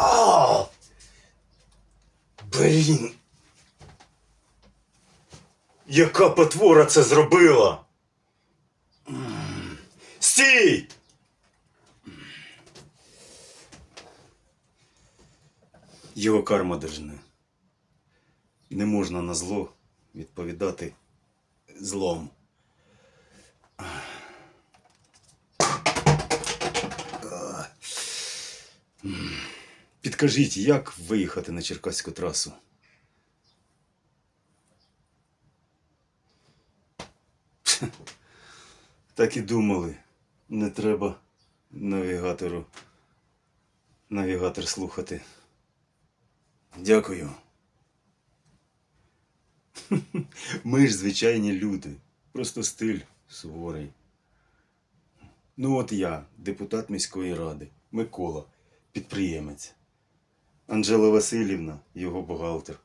А! Блін. Яка потвора це зробила? Стій! Його карма держне. Не можна на зло відповідати злом. Підкажіть, як виїхати на Черкаську трасу? Так і думали. Не треба навігатору. Навігатор слухати. Дякую. Ми ж звичайні люди. Просто стиль суворий. Ну, от я, депутат міської ради, Микола, підприємець. Анжела Васильівна, його бухгалтер.